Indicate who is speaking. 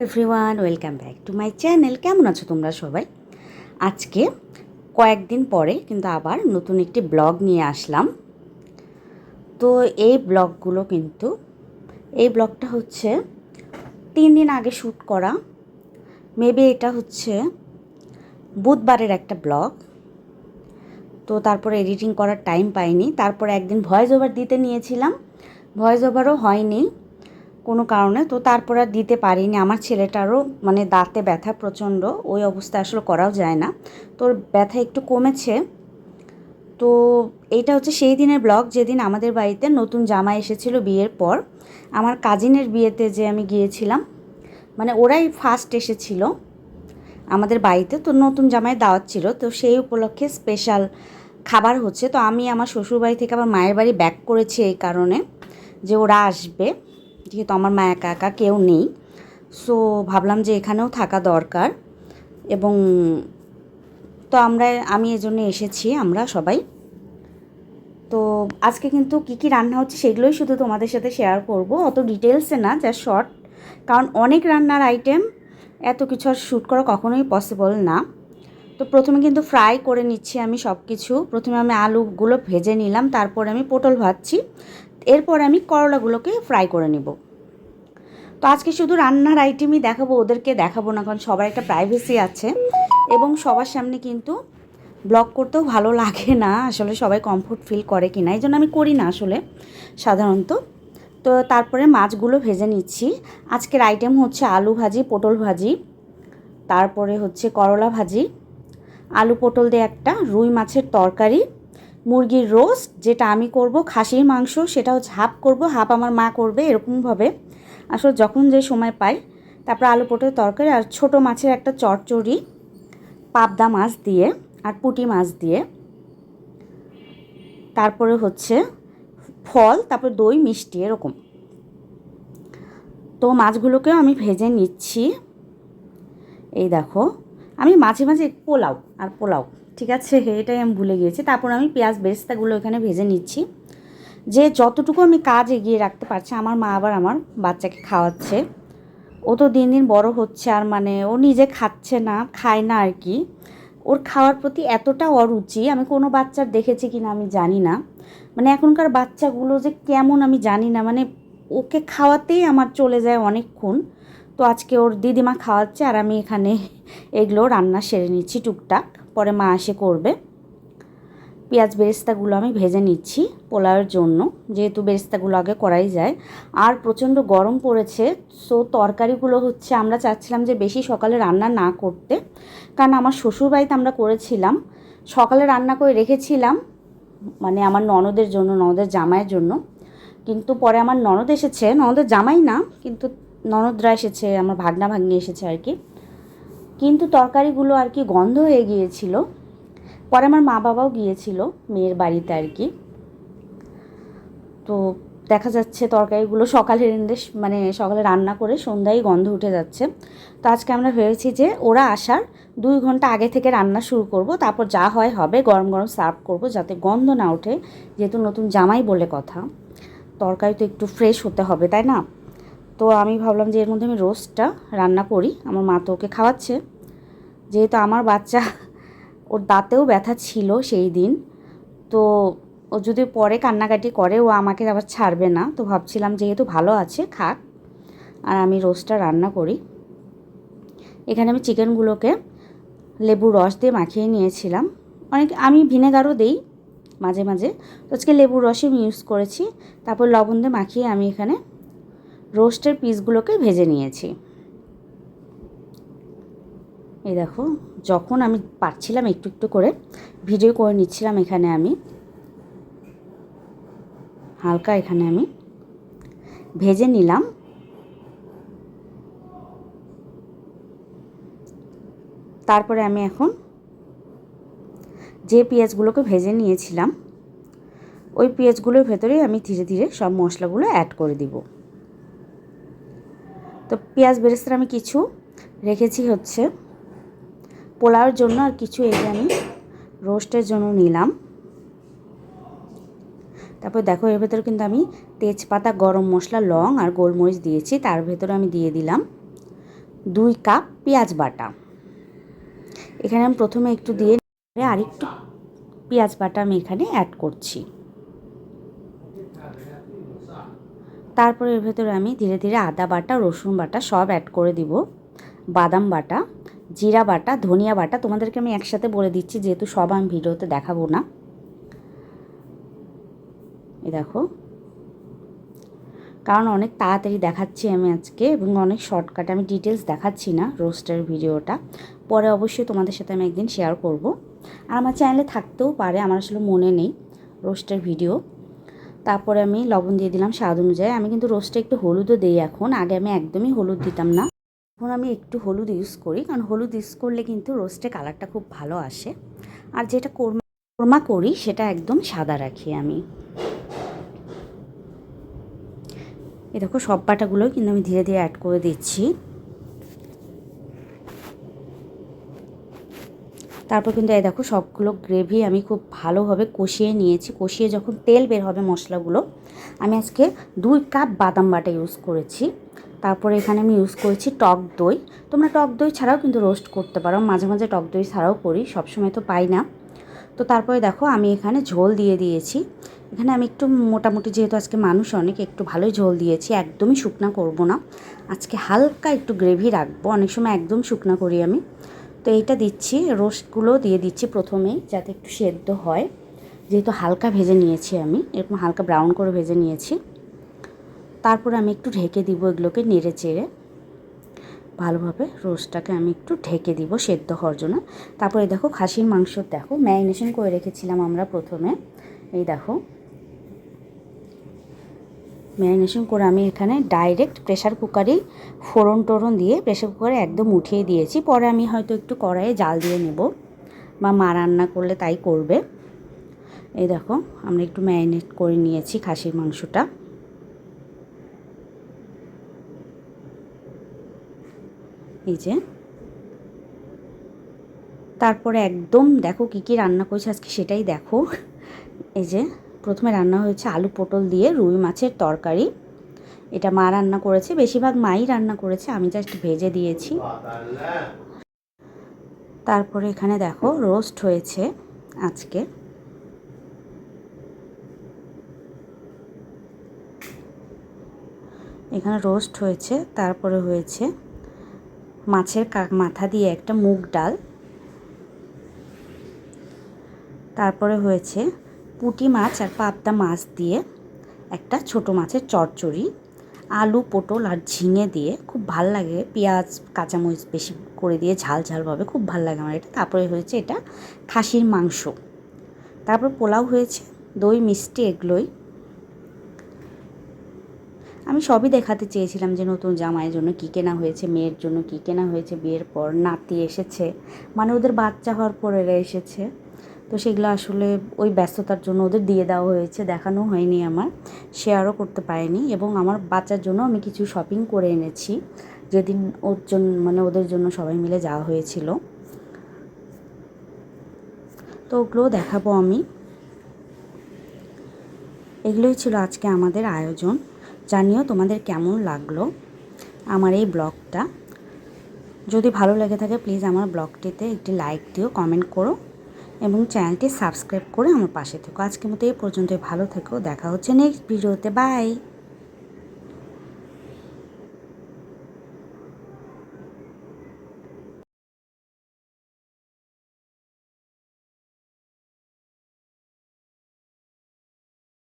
Speaker 1: Everyone, welcome back to my channel. কেমন আছো তোমরা সবাই? আজকে কয়েকদিন পরে কিন্তু আবার নতুন একটি ব্লগ নিয়ে আসলাম। তো এই ব্লগগুলো কিন্তু, এই ব্লগটা হচ্ছে তিন দিন আগে শ্যুট করা। মেবি এটা হচ্ছে বুধবারের একটা ব্লগ। তো তারপরে এডিটিং করার টাইম পাইনি। তারপরে একদিন ভয়েস ওভার দিতে নিয়েছিলাম। ভয়েস ওভারও হয়নি। কোনো কারণে, তো তারপর আর দিতে পারিনি। আমার ছেলেটারও মানে দাঁতে ব্যথা প্রচণ্ড, ওই অবস্থা আসলে করাও যায় না। তোর ব্যথা একটু কমেছে। তো এইটা হচ্ছে সেই দিনের ব্লগ, যেদিন আমাদের বাড়িতে নতুন জামা এসেছিল বিয়ের পর। আমার কাজিনের বিয়েতে যে আমি গিয়েছিলাম মানে ওরাই ফার্স্ট এসেছিল আমাদের বাড়িতে, তো নতুন জামাই দাওয়াত ছিল। তো সেই উপলক্ষে স্পেশাল খাবার হচ্ছে। তো আমি আমার শ্বশুরবাড়ি থেকে আবার মায়ের বাড়ি ব্যাক করেছি এই কারণে যে ওরা আসবে। যেহেতু আমার মা একা একা, কেউ নেই। সো ভাবলাম যে এখানেও থাকা দরকার এবং তো আমরা, আমি এজন্য এসেছি আমরা সবাই। তো আজকে কিন্তু কী কী রান্না হচ্ছে সেগুলোই শুধু তোমাদের সাথে শেয়ার করব। অত ডিটেলসে না যা শর্ট কারণ অনেক রান্নার আইটেম এত কিছু আর শ্যুট করা কখনোই পসিবল না। তো প্রথমে কিন্তু ফ্রাই করে নিচ্ছি আমি সব কিছু প্রথমে আমি আলুগুলো ভেজে নিলাম, তারপরে আমি পটল ভাজছি। এরপর আমি করলাগুলোকে ফ্রাই করে নিব। তো আজকে শুধু রান্নার আইটেমই দেখাবো, ওদেরকে দেখাবো না, কারণ সবার একটা প্রাইভেসি আছে। এবং সবার সামনে কিন্তু ব্লগ করতেও ভালো লাগে না, আসলে সবাই কমফোর্ট ফিল করে কি না এই জন্য আমি করি না আসলে, সাধারণত। তো তারপরে মাছগুলো ভেজে নিচ্ছি। আজকের আইটেম হচ্ছে আলু ভাজি, পটল ভাজি, তারপরে হচ্ছে করলা ভাজি, আলু পটল দিয়ে একটা রুই মাছের তরকারি, মুরগির রোস্ট যেটা আমি করব খাসির মাংস, সেটা হচ্ছে হাফ করব হাফ আমার মা করবে, এরকমভাবে। আসলে যখন যে সময় পাই, তারপর আলু পটল তরকারি আর ছোট মাছের একটা চচ্চড়ি পাবদা মাছ দিয়ে আর পুঁটি মাছ দিয়ে। তারপরে হচ্ছে ফল, তারপর দই, মিষ্টি এরকম। তো মাছগুলোকেও আমি ভেজে নিচ্ছি। এই দেখো, আমি মাঝে মাঝে পোলাও আর পোলাও, ঠিক আছে? এটাই আমি ভুলে গিয়েছি। তারপর আমি পেঁয়াজ বেরেস্তাগুলো এখানে ভেজে নিচ্ছি। যে যতটুকু আমি কাজ এগিয়ে রাখতে পারছি, আমার মা আবার আমার বাচ্চাকে খাওয়াচ্ছে। ও তো দিন দিন বড় হচ্ছে আর মানে ও নিজে খাচ্ছে না, খায় না আর কি। ওর খাওয়ার প্রতি এতটা অরুচি, আমি কোনো বাচ্চার দেখেছি কি না আমি জানি না। মানে এখনকার বাচ্চাগুলো যে কেমন আমি জানি না মানে ওকে খাওয়াতেই আমার চলে যায় অনেকক্ষণ। তো আজকে ওর দিদিমা খাওয়াচ্ছে আর আমি এখানে এগুলো রান্না সেরে নিচ্ছি টুকটাক, পরে মা এসে করবে। পেঁয়াজ বেরেস্তাগুলো আমি ভেজে নিচ্ছি পোলাওয়ের জন্য, যেহেতু বেরেস্তাগুলো আগে করাই যায়। আর প্রচণ্ড গরম পড়েছে সো তরকারিগুলো হচ্ছে আমরা চাচ্ছিলাম যে বেশি সকালে রান্না না করতে, কারণ আমার শ্বশুরবাড়িতে আমরা করেছিলাম। সকালে রান্না করে রেখেছিলাম মানে আমার ননদের জন্য, ননদের জামাইয়ের জন্য। কিন্তু পরে আমার ননদ এসেছে, ননদের জামাই না, কিন্তু ননদরা এসেছে, আমার ভাগনা ভাগ্নি এসেছে আর কি। কিন্তু তরকারিগুলো আর কি গন্ধ হয়ে গিয়েছিল। পরে আমার মা বাবাও গিয়েছিল মেয়ের বাড়িতে আর কি। তো দেখা যাচ্ছে তরকারিগুলো সকালে রেঁধে মানে সকালে রান্না করে সন্ধ্যায় গন্ধ উঠে যাচ্ছে। তো আজকে আমরা ভেবেছি যে ওরা আসার দুই ঘণ্টা আগে থেকে রান্না শুরু করব, তারপর যা হয় হবে গরম গরম সার্ভ করব যাতে গন্ধ না ওঠে, যেহেতু নতুন জামাই বলে কথা। তরকারি তো একটু ফ্রেশ হতে হবে, তাই না? তো আমি ভাবলাম যে এর মধ্যে আমি রোস্টটা রান্না করি, আমার মা তো ওকে খাওয়াচ্ছে। যেহেতু আমার বাচ্চা ওর দাঁতেও ব্যথা ছিল সেই দিন। তো ও যদি পরে কান্নাকাটি করে, ও আমাকে আবার ছাড়বে না। তো ভাবছিলাম যেহেতু ভালো আছে, খাক। আর আমি রোস্টটা রান্না করি। এখানে আমি চিকেনগুলোকে লেবু রস দিয়ে মাখিয়ে নিয়েছিলাম। অনেক, আমি ভিনেগারও দেই মাঝে মাঝে। তো আজকে লেবুর রসই আমি ইউজ করেছি। তারপর লবণ দিয়ে মাখিয়ে আমি এখানে রোস্টের পিসগুলোকে ভেজে নিয়েছি। এই দেখো, যখন আমি পারছিলাম একটু একটু করে ভিডিও করে নিচ্ছিলাম এখানে আমি। হালকা এখানে আমি। ভেজে নিলাম। তারপরে আমি এখন যে পেঁয়াজগুলোকে ভেজে নিয়েছিলাম, ওই পেঁয়াজগুলোর ভেতরেই আমি ধীরে ধীরে সব মশলাগুলো অ্যাড করে দিব। তো পেঁয়াজ বেরেস্তার আমি কিছু রেখেছি হচ্ছে পোলাওর জন্য আর কিছু এই আমি রোস্টের জন্য নিলাম। তারপর দেখো, এর ভেতরে কিন্তু আমি তেজপাতা, গরম মশলা, লং আর গোলমরিচ দিয়েছি। তার ভেতরে আমি দিয়ে দিলাম দুই কাপ পেঁয়াজ বাটা। এখানে আমি প্রথমে একটু দিয়ে আরেকটু পেঁয়াজ বাটা আমি এখানে অ্যাড করছি। তারপরে এর ভেতরে আমি ধীরে ধীরে আদা বাটা, রসুন বাটা সব অ্যাড করে দিব। বাদাম বাটা। জিরা বাটা, ধনিয়া বাটা তোমাদেরকে আমি একসাথে বলে দিচ্ছি, যেহেতু সব আমি ভিডিওতে দেখাবো না। এ দেখো। কারণ অনেক তাড়াতাড়ি দেখাচ্ছি আমি আজকে এবং অনেক শর্টকাট আমি ডিটেলস দেখাচ্ছি না রোস্টের ভিডিওটা। পরে অবশ্যই তোমাদের সাথে আমি একদিন শেয়ার করব। আর আমার চ্যানেলে থাকতেও পারে, আমার আসলে মনে নেই রোস্টের ভিডিও তারপরে আমি লবণ দিয়ে দিলাম স্বাদ অনুযায়ী। আমি কিন্তু রোস্টে একটু হলুদও দিই এখন, আগে আমি একদমই হলুদ দিতাম না। এখন আমি একটু হলুদ ইউজ করি, কারণ হলুদ ইউজ করলে কিন্তু রোস্টে কালারটা খুব ভালো আসে। আর যেটা কোরমা কোরমা করি, সেটা একদম সাদা রাখি আমি। এ দেখো, সব বাটাগুলো কিন্তু আমি ধীরে ধীরে অ্যাড করে দিচ্ছি। তারপর কিন্তু এই দেখো, সবগুলো গ্রেভি আমি খুব ভালোভাবে কষিয়ে নিয়েছি। কষিয়ে যখন তেল বের হবে মশলাগুলো, আমি আজকে দুই কাপ বাদাম বাটা ইউজ করেছি। তারপরে এখানে আমি ইউজ করেছি টক দই। তোমরা টক দই ছাড়াও কিন্তু রোস্ট করতে পারো। মাঝে মাঝে টক দই ছাড়াও করি, সবসময় তো পাই না। তো তারপরে দেখো, আমি এখানে ঝোল দিয়ে দিয়েছি। এখানে আমি একটু মোটামুটি যেহেতু আজকে মানুষ অনেক, একটু ভালোই ঝোল দিয়েছি। একদমই শুকনা করব না। আজকে হালকা একটু গ্রেভি রাখব। অনেক সময় একদম শুকনা করি আমি। তো এইটা দিচ্ছি রোস্টগুলো দিয়ে দিচ্ছি প্রথমেই যাতে একটু সেদ্ধ হয়। যেহেতু হালকা ভেজে নিয়েছি আমি, এরকম হালকা ব্রাউন করে ভেজে নিয়েছি। তারপরে আমি একটু ঢেকে দিব এগুলোকে নেড়ে চেড়ে। ভালোভাবে রোস্টটাকে আমি একটু ঢেকে দিব সেদ্ধ হওয়ার জন্য। তারপরে দেখো খাসির মাংস, দেখো ম্যারিনেশন করে রেখেছিলাম আমরা প্রথমে। এই দেখো। ম্যারিনেশন করে আমি এখানে ডাইরেক্ট প্রেশার কুকারেই ফোড়ন টোড়ন দিয়ে প্রেশার কুকারে একদম উঠিয়ে দিয়েছি। পরে আমি হয়তো একটু কড়াইয়ে জাল দিয়ে নেব বা মা রান্না করলে তাই করবে। এই দেখো, আমরা একটু ম্যারিনেট করে নিয়েছি খাসির মাংসটা। এই তারপরে একদম দেখো কী কী রান্না করেছে, আজকে সেটাই দেখো। এই যে, প্রথমে রান্না হয়েছে আলু পটল দিয়ে রুই মাছের তরকারি। এটা মা রান্না করেছে, বেশিরভাগ মাই রান্না করেছে, আমি জাস্ট ভেজে দিয়েছি। তারপরে এখানে দেখো রোস্ট হয়েছে আজকে। এখানে রোস্ট হয়েছে, তারপরে হয়েছে মাছের মাথা দিয়ে একটা মুগ ডাল। তারপরে হয়েছে পুঁটি মাছ আর পাবদা মাছ দিয়ে একটা ছোট মাছের চচ্চড়ি, আলু, পটল আর ঝিঙে দিয়ে খুব ভালো লাগে। পেঁয়াজ, কাঁচামরিচ বেশি করে দিয়ে ঝাল ঝালভাবে খুব ভালো লাগে আমার এটা। তারপরে হয়েছে এটা খাসির মাংস। তারপর পোলাও হয়েছে, দই, মিষ্টি এগুলোই আমি সবই দেখাতে চেয়েছিলাম যে নতুন জামাইয়ের জন্য কী কেনা হয়েছে, মেয়ের জন্য কী কেনা হয়েছে, বিয়ের পর নাতি এসেছে মানে ওদের বাচ্চা হওয়ার পর এরা এসেছে। তো সেগুলো আসলে ওই ব্যস্ততার জন্য ওদের দিয়ে দেওয়া হয়েছে, দেখানো হয়নি আমার শেয়ারও করতে পারিনি এবং আমার বাচ্চার জন্য আমি কিছু শপিং করে এনেছি, যেদিন ওর জন্য মানে ওদের জন্য সবাই মিলে যাওয়া হয়েছিল। তো ওগুলোও দেখাবো আমি। এগুলোই ছিল আজকে আমাদের আয়োজন। জানিও তোমাদের কেমন লাগল আমার এই ব্লগটা। যদি ভালো লেগে থাকে প্লিজ আমার ব্লগটিতে একটি লাইক দিও কমেন্ট করো এবং চ্যানেলটি সাবস্ক্রাইব করে আমার পাশে থেকো। আজকের মতো এই পর্যন্তই, ভালো থেকো, দেখা হচ্ছে নেক্সট ভিডিওতে বাই